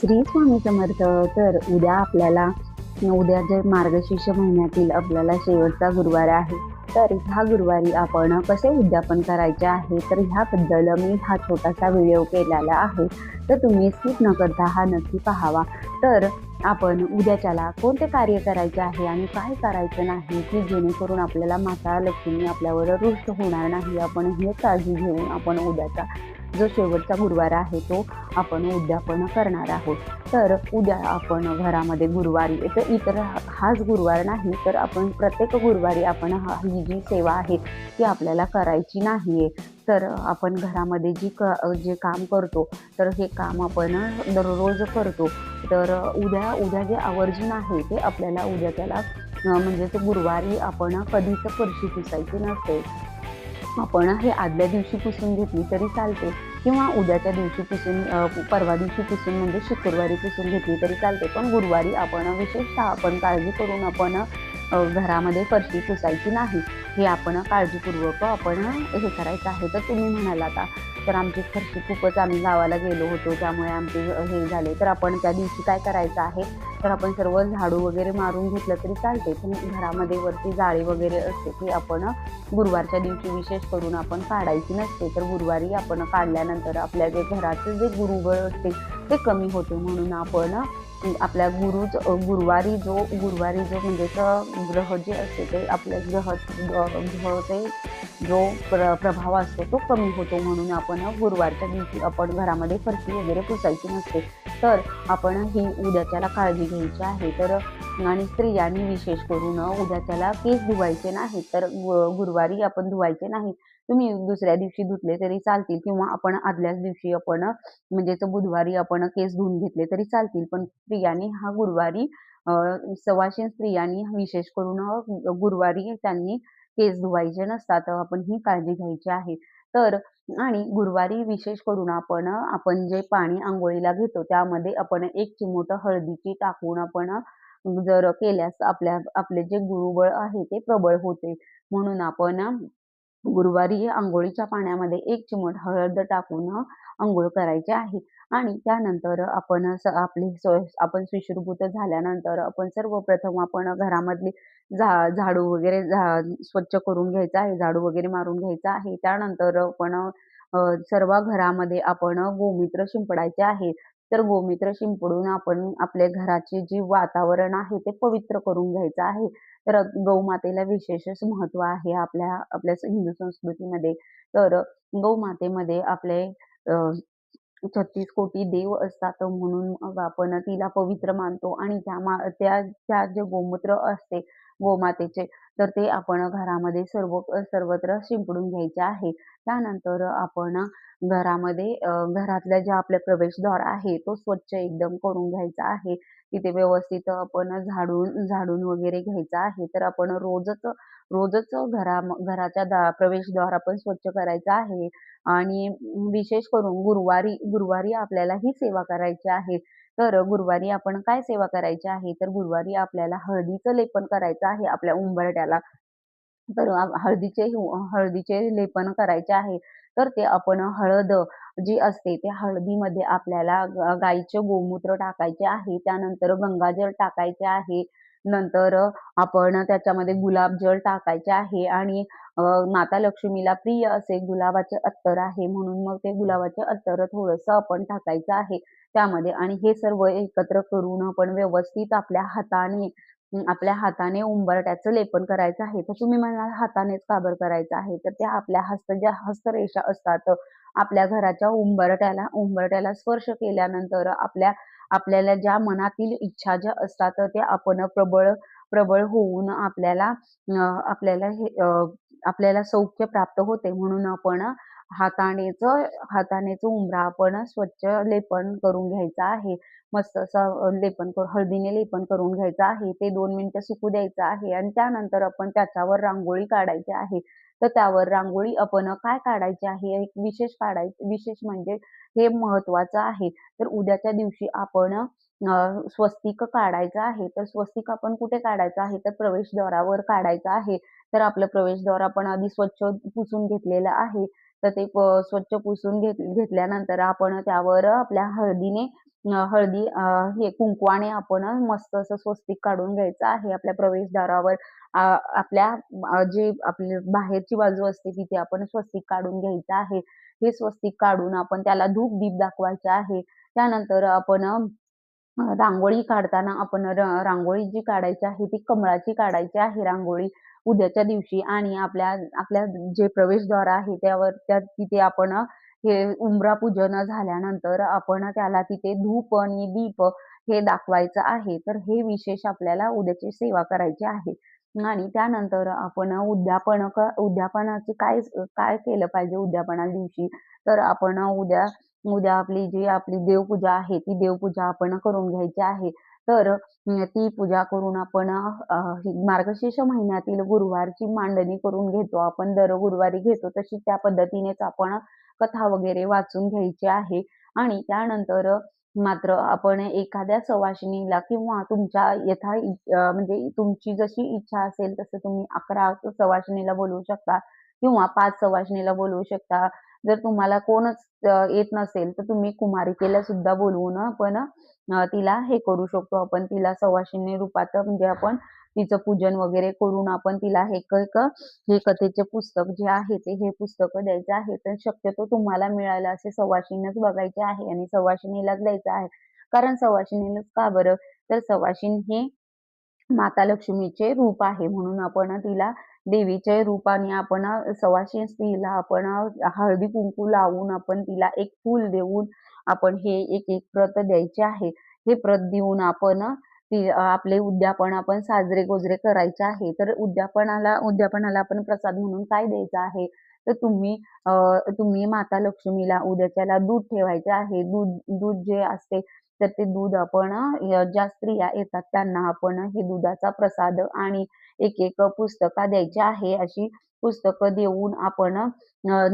श्री स्वामी समर्थ तर उद्या आपल्याला उद्या जे मार्गशीर्ष महिन्यातील आपल्याला शेवटचा गुरुवार आहे तर ह्या गुरुवारी आपण कसे उद्यापन करायचे आहे तर ह्याबद्दल मी हा छोटासा व्हिडिओ केलेला आहे तर तुम्ही स्किप न करता हा नक्की पाहावा. तर आपण उद्याच्याला कोणते कार्य करायचे आहे आणि काय करायचं नाही की जेणेकरून आपल्याला माता लक्ष्मी आपल्यावर रुष्ट होणार नाही आपण हे काळजी घेऊन आपण उद्याचा जो शेवटचा गुरुवार आहे तो आपण उद्यापन करणार आहोत. तर उद्या आपण घरामध्ये गुरुवारी तर इतर हाच गुरुवार नाही तर आपण प्रत्येक गुरुवारी आपण हा ही जी सेवा आहे ती आपल्याला करायची नाही आहे तर आपण घरामध्ये जी क जे काम करतो तर हे काम आपण दररोज करतो. तर उद्या उद्या जे आवर्जून आहे ते आपल्याला उद्या त्याला म्हणजे ते गुरुवारी आपण कधीच फरशी पुसायची नसते आपण हे आदल्या दिवशी पुसून घेतली तरी चालते. किंवा उद्याच्या दिवशी पुसून परवा दिवशी पुसून म्हणजे शुक्रवारी पुसून घेतली तरी चालते. पण गुरुवारी आपण विशेषतः आपण काळजी करून आपण घरामध्ये फरशी पुसायची नाही. हे आपण काळजीपूर्वक आपण हे करायचं आहे. तर तुम्ही म्हणाल आता तर आमची फरशी खूपच आम्ही गावाला गेलो होतो. त्यामुळे आमचे हे झाले. तर आपण त्या दिवशी काय करायचं आहे? तर आपण सर्व झाडू वगैरे मारून घेतलं तरी चालते पण घरामध्ये वरती जाळी वगैरे असते ती आपण गुरुवारच्या दिवशी विशेष करून आपण काढायची नसते. तर गुरुवारी आपण काढल्यानंतर आपल्या जे घराचं जे गुरुबळ असते ते कमी होते. म्हणून आपण आपल्या गुरु गुरुवारी जो गुरुवारी जो म्हणजे ग्रह जे असते ते आपल्या ग्रह ग्रहचे जो प्र प्रभाव असतो तो कमी होतो म्हणून आपण गुरुवारच्या दिवशी आपण घरामध्ये फरशी वगैरे पुसायची नसते. तर आपण ही उद्याच्याला काळजी घ्यायची आहे. तर आणि स्त्रियांनी विशेष करून उद्याच्याला केस धुवायचे नाहीत. तर गुरुवारी आपण धुवायचे नाही तुम्ही दुसऱ्या दिवशी धुतले तरी चालतील किंवा आपण आदल्याच दिवशी आपण म्हणजेच बुधवारी आपण केस धुवून घेतले तरी चालतील. पण स्त्रियांनी हा गुरुवारी अं, स्त्रियांनी विशेष करून गुरुवारी त्यांनी केस धुवायचे नसतात. आपण ही काळजी घ्यायची आहे. तर आणि गुरुवारी विशेष करून आपण आपण जे पाणी आंघोळीला घेतो त्यामध्ये आपण एक चिमूट हळदीची टाकून आपण जर केल्यास आपल्या आपले जे गुरुबळ आहे ते प्रबळ होते. म्हणून आपण गुरुवारी आंघोळीच्या पाण्यामध्ये एक चिमट हळद टाकून आंघोळ करायची आहे. आणि त्यानंतर आपण आपली सोय आपण सुश्रुभूत झाल्यानंतर आपण सर्वप्रथम आपण घरामधली झा झाडू वगैरे झा स्वच्छ करून घ्यायचा आहे झाडू वगैरे मारून घ्यायचा आहे. त्यानंतर आपण सर्व घरामध्ये आपण गोमूत्र शिंपडायचे आहे. तर गोमूत्र शिंपडून आपण आपल्या घराचे जे वातावरण आहे ते पवित्र करून घ्यायचं आहे. तर गौमातेला विशेषच महत्त्व आहे आपल्या आपल्या हिंदू संस्कृतीमध्ये. तर गौमातेमध्ये आपले छत्तीस कोटी देव असतात म्हणून आपण तिला पवित्र मानतो. आणि त्या मा त्या त्या जे गोमूत्र असते गोमातेचे तर ते आपण घरामध्ये सर्व सर्वत्र शिंपडून घ्यायचे आहे. त्यानंतर आपण घरामध्ये घरातल्या ज्या आपल्या प्रवेशद्वार आहे तो स्वच्छ एकदम करून घ्यायचा आहे. तिथे व्यवस्थित आपण झाडून झाडून वगैरे घ्यायचा आहे. तर आपण रोजच रोजच घरा घराच्या दा प्रवेशद्वार आपण स्वच्छ करायचं आहे. आणि विशेष करून गुरुवारी गुरुवारी आपल्याला ही सेवा करायची आहे. तर गुरुवारी आपण काय सेवा करायची आहे? तर गुरुवारी आपल्याला हळदीचं लेपन करायचं आहे. आपल्या उंबरट्याला तर हळदीचे हळदीचे लेपन करायचे आहे. तर ते आपण हळद जी असते ते हळदीमध्ये आपल्याला गाईचे गोमूत्र टाकायचे आहे. त्यानंतर गंगाजल टाकायचे आहे. नंतर आपण त्याच्यामध्ये गुलाबजल टाकायचे आहे. आणि माता लक्ष्मीला प्रिय असे गुलाबाचे अत्तर आहे. म्हणून मग ते गुलाबाचे अत्तर थोडंसं आपण टाकायचं आहे. त्यामध्ये आणि हे सर्व एकत्र करून आपण व्यवस्थित आपल्या हाताने आपल्या हाताने उंबरट्याचं लेपन करायचं आहे. तर तुम्ही म्हणाल हातानेच काबर करायचं आहे? तर त्या आपल्या हस्त ज्या हस्तरेषा असतात आपल्या घराच्या उंबरट्याला उंबरट्याला स्पर्श केल्यानंतर आपल्या आपल्याला ज्या मनातील इच्छा ज्या असतात त्या आपण प्रबळ प्रबळ होऊन आपल्याला आपल्याला हे अं, आपल्याला सौख्य प्राप्त होते. म्हणून आपण हातानेच हातानेच उंबरा आपण स्वच्छ लेपन करून घ्यायचं आहे. मस्त असं लेपन करून हळदीने लेपन करून घ्यायचं आहे. ते दोन मिनिटं सुकू द्यायचं आहे आणि त्यानंतर आपण त्याच्यावर रांगोळी काढायची आहे. तर त्यावर रांगोळी आपण काय काढायची आहे? एक विशेष काढायची विशेष म्हणजे हे महत्वाचं आहे. तर उद्याच्या दिवशी आपण स्वस्तिक काढायचं आहे. तर स्वस्तिक आपण कुठे काढायचं आहे? तर प्रवेशद्वारावर काढायचं आहे. तर आपलं प्रवेशद्वार आपण आधी स्वच्छ पुसून घेतलेलं आहे. तर ते प- स्वच्छ पुसून घेत घेतल्यानंतर आपण त्यावर आपल्या हळदीने हळदी हे कुंकवाने आपण मस्त असं स्वस्तिक काढून घ्यायचं आहे आपल्या प्रवेशद्वारावर. आपल्या जे आपली बाहेरची बाजू असते तिथे आपण स्वस्तिक काढून घ्यायचं आहे. हे स्वस्तिक काढून आपण त्याला धूप-दीप दाखवायचे आहे. त्यानंतर आपण रांगोळी काढताना आपण र रांगोळी जी काढायची आहे ती कमळाची काढायची आहे रांगोळी उद्याच्या दिवशी आणि आपल्या आपल्या जे प्रवेशद्वार आहे त्यावर त्या तिथे आपण हे उंबरा पूजन झाल्यानंतर आपण त्याला तिथे धूप आणि दीप हे दाखवायचं आहे. तर हे विशेष आपल्याला उद्याची सेवा करायची आहे. आणि त्यानंतर आपण उद्यापन उद्यापनाचे काय काय केलं पाहिजे उद्यापना दिवशी, तर आपण उद्या उद्या आपली जी आपली देवपूजा आहे, ती देवपूजा आपण करून घ्यायची आहे. तर ती पूजा करून आपण मार्गशीर्ष महिन्यातील गुरुवारची मांडणी करून घेतो. आपण दर गुरुवारी घेतो तशी त्या पद्धतीनेच आपण कथा वगैरे वाचून घ्यायची आहे आणि त्यानंतर मात्र आपण एखाद्या सवाशिणीला किंवा तुमच्या यथा म्हणजे तुमची जशी इच्छा असेल तसं तुम्ही 11 सवाशिणीला बोलवू शकता किंवा पाच सवाशिणीला बोलवू शकता. जर तुम्हाला कोणच येत नसेल तर तुम्ही कुमारिकेला सुद्धा बोलवून पण तिला हे करू शकतो. आपण तिला सवाशिणी रूपात म्हणजे आपण तिचं पूजन वगैरे करून आपण तिला हे एक हे कथेचे पुस्तक जे आहे ते हे पुस्तक द्यायचं आहे. तर शक्यतो तुम्हाला मिळालं असे सवाशिणीच बघायचे आहे आणि सवाशिणीलाच द्यायचं आहे. कारण सवाशिणीलाच का बरं? तर सवाशिण हे माता लक्ष्मीचे रूप आहे म्हणून आपण तिला देवीचे रूपाने आपण सवाशिण स्त्रीला आपण हळदी-कुंकू लावून आपण तिला एक फूल देऊन आपण हे एक-एक प्रत द्यायचे आहे. हे प्रत देऊन आपण ती आपले उद्यापन आपण साजरे-गोजरे करायचे आहे. तर उद्यापनाला उद्यापनाला आपण प्रसाद म्हणून काय द्यायचं आहे? तर तुम्ही तुम्ही माता लक्ष्मीला उद्याच्याला दूध ठेवायचे आहे. दूध दूध जे असते तर ते दूध आपण ज्या स्त्रिया येतात त्यांना आपण हे दुधाचा प्रसाद आणि एक-एक पुस्तका द्यायची आहे. अशी पुस्तकं देऊन आपण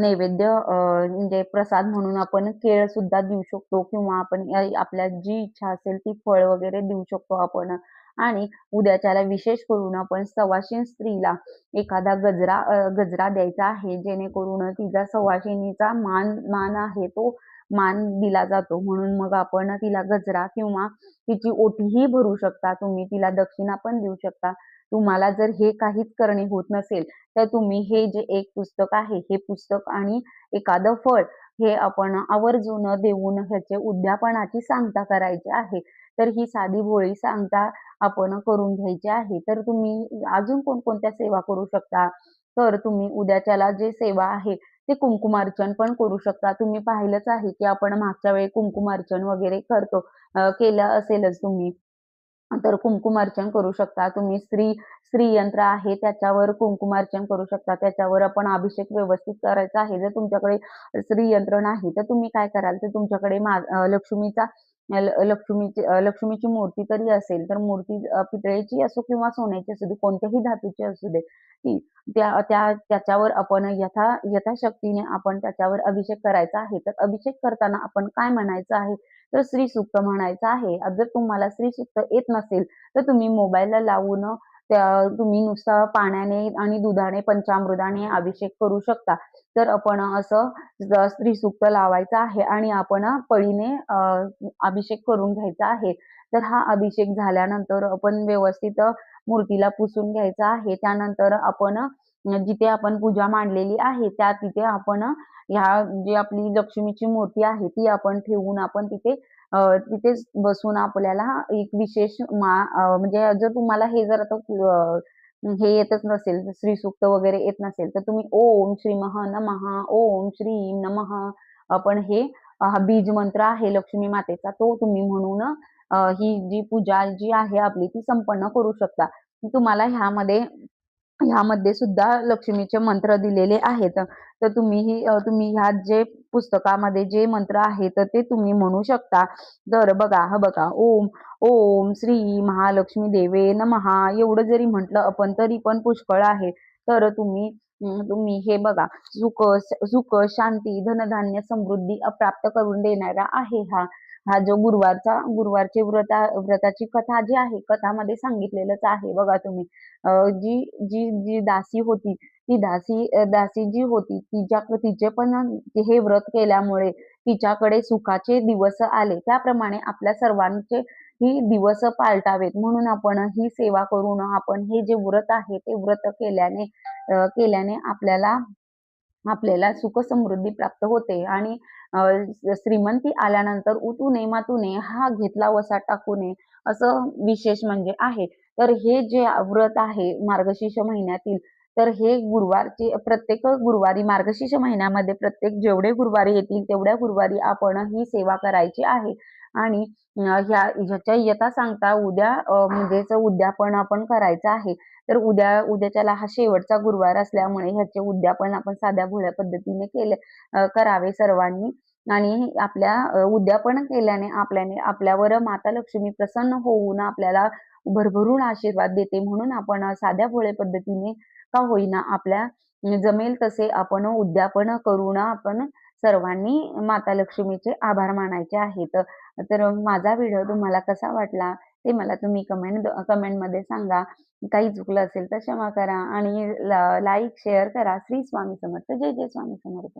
नैवेद्य म्हणजे प्रसाद म्हणून आपण केळ सुद्धा देऊ शकतो किंवा आपण आपल्या जी इच्छा असेल ती फळ वगैरे देऊ शकतो आपण. आणि उद्याच्याला विशेष करून आपण सवाशिण स्त्रीला एखादा गजरा गजरा द्यायचा आहे जेणेकरून तिचा सवाशिणीचा मान मान आहे तो मान दिला जातो. म्हणून मग आपण तिला गजरा किंवा तिची ओटीही भरू शकता तुम्ही. तिला दक्षिणा पण देऊ शकता. तुम्हाला जर हे काहीच करणे होत नसेल, तर तुम्ही हे जे एक पुस्तक आहे, हे पुस्तक आणि एखादं फळ हे आपण आवर्जून देऊन ह्याचे उद्यापनाची सांगता करायची आहे. तर ही साधी भोळी सांगता आपण करून घ्यायची आहे. तर तुम्ही अजून कोणकोणत्या सेवा करू शकता? तर तुम्ही उद्याच्याला जे सेवा आहे ते कुंकुमार्चन पण करू शकता. तुम्ही पाहिलंच आहे की आपण मागच्या वेळी कुंकुमार्चन वगैरे करतो. केलं असेलच तुम्ही. तर कुंकुमार्चन करू शकता. तुम्ही स्त्री श्रीयंत्र आहे त्याच्यावर कुंकुमार्चन करू शकता. त्याच्यावर आपण अभिषेक व्यवस्थित करायचा आहे. जर तुमच्याकडे श्रीयंत्र नाही तर तुम्ही काय कराल तर तुमच्याकडे मा लक्ष्मीचा लक्ष्मीची लक्ष्मीची मूर्ती तरी असेल तर मूर्ती पितळेची असो किंवा सोन्याची असू दे, कोणत्याही धातूची असू दे, ती त्या त्या त्याच्यावर आपण यथा यथाशक्तीने आपण त्याच्यावर अभिषेक करायचा आहे. तर अभिषेक करताना आपण काय म्हणायचं आहे? तर श्री सूक्त म्हणायचं आहे. जर तुम्हाला श्री सूक्त येत नसेल, तर तुम्ही मोबाईलला लावून त्या तुम्ही नुसता पाण्याने आणि दुधाने, पंचामृताने अभिषेक करू शकता. तर आपण असं स्त्री सुक्त लावायचं आहे आणि आपण पळीने अभिषेक करून घ्यायचा आहे. तर हा अभिषेक झाल्यानंतर आपण व्यवस्थित मूर्तीला पुसून घ्यायचा आहे. त्यानंतर आपण जिथे आपण पूजा मांडलेली आहे, त्या तिथे आपण ह्या जी आपली लक्ष्मीची मूर्ती आहे, ती आपण ठेवून आपण तिथे तिथेच बसून आपल्याला एक विशेष मा म्हणजे जर तुम्हाला हे जर आता हे येतच नसेल, श्रीसूक्त वगैरे येत नसेल, तर तुम्ही ओम श्री महा नमहा ओम श्री नमः आपण हे हा बीज मंत्र आहे लक्ष्मी मातेचा, तो तुम्ही म्हणून ही जी पूजा जी आहे आपली ती संपन्न करू शकता. तुम्हाला ह्यामध्ये ह्यामध्ये सुद्धा लक्ष्मीचे मंत्र दिलेले आहेत. तर तुम्हीही ही तुम्ही ह्या जे पुस्तकामध्ये जे मंत्र आहे तर ते तुम्ही म्हणू शकता. तर बघा, हा बघा, ओम ओम श्री महालक्ष्मी देवे नमहा एवढं जरी म्हटलं आपण तरी पण पुष्कळ आहे. तर तुम्ही तुम्ही हे बघा सुख सुख, शांती, धनधान्य, समृद्धी प्राप्त करून देणारा आहे हा. हा जो गुरुवारचा गुरुवारची व्रता व्रताची कथा जी आहे, कथामध्ये सांगितलेलंच आहे बघा तुम्ही. जी जी जी दासी होती, ती दासी दासी जी होती. तिच्या तिचे पण हे व्रत केल्यामुळे तिच्याकडे सुखाचे दिवस आले. त्याप्रमाणे आपल्या सर्वांचे ही दिवस पालटावेत. म्हणून आपण ही सेवा करून आपण हे जे व्रत आहे ते व्रत केल्याने केल्याने आपल्याला आपल्याला सुख समृद्धी प्राप्त होते. आणि श्रीमंती आल्यानंतर उतू नये मातू हा घेतला वसा टाकू नये असं विशेष म्हणजे आहे. तर हे जे व्रत आहे मार्गशीर्ष महिन्यातील तर हे गुरुवारचे प्रत्येक गुरुवारी मार्गशीर्ष महिन्यामध्ये प्रत्येक जेवढे गुरुवारी येतील तेवढ्या गुरुवारी आपण ही सेवा करायची आहे. आणि ह्या ह्याच्या यथा सांगता उद्या अ, म्हणजेच उद्यापन आपण करायचं आहे. तर उद्या उद्याच्याला हा शेवटचा गुरुवार असल्यामुळे ह्याचे उद्यापन आपण साध्या भोळ्या पद्धतीने केले करावे सर्वांनी. आणि आपल्या उद्यापन केल्याने आपल्याने आपल्यावर माता लक्ष्मी प्रसन्न होऊन आपल्याला भरभरून आशीर्वाद देते म्हणून आपण साध्या भोळ्या पद्धतीने का होईना आपल्या जमेल तसे आपण उद्यापन करून आपण सर्वांनी माता लक्ष्मीचे आभार मानायचे आहेत. तर माझा व्हिडिओ तुम्हाला कसा वाटला ते मला तुम्ही कमेंट कमेंटमध्ये सांगा. काही चुकलं असेल तर क्षमा करा आणि लाईक शेअर करा. श्री स्वामी समर्थ. जय जय स्वामी समर्थ.